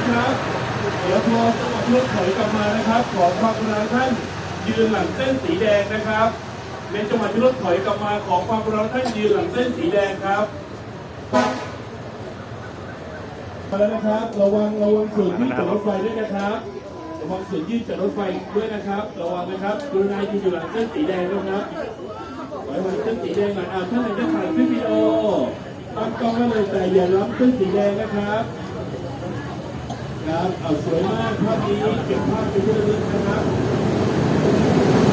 นะครับเดี๋ยวพอจังหวะรถถอยกลับมานะครับ ขอความกรุณาท่านยืนหลังเส้นสีแดงนะครับ ในจังหวะที่รถถอยกลับมา ขอความกรุณาท่านยืนหลังเส้นสีแดงครับมาแล้วนะครับ ระวังระวังส่วนที่จอดรถไฟด้วยนะครับระวังส่วนยืดจอดรถไฟด้วยนะครับ ระวังนะครับกรุณายืนอยู่หลังเส้นสีแดงนะครับไว้หลังเส้นสีแดงหน่อยอ่าท่านไหนจะถ่ายคลิปวิดีโอตั้งกล้องไว้เลยแต่อย่าล้ำเส้นสีแดงนะครับ ครับเอาสวยมากภาพนี้เก็บภาพเป็นที่ระลึกนะครับ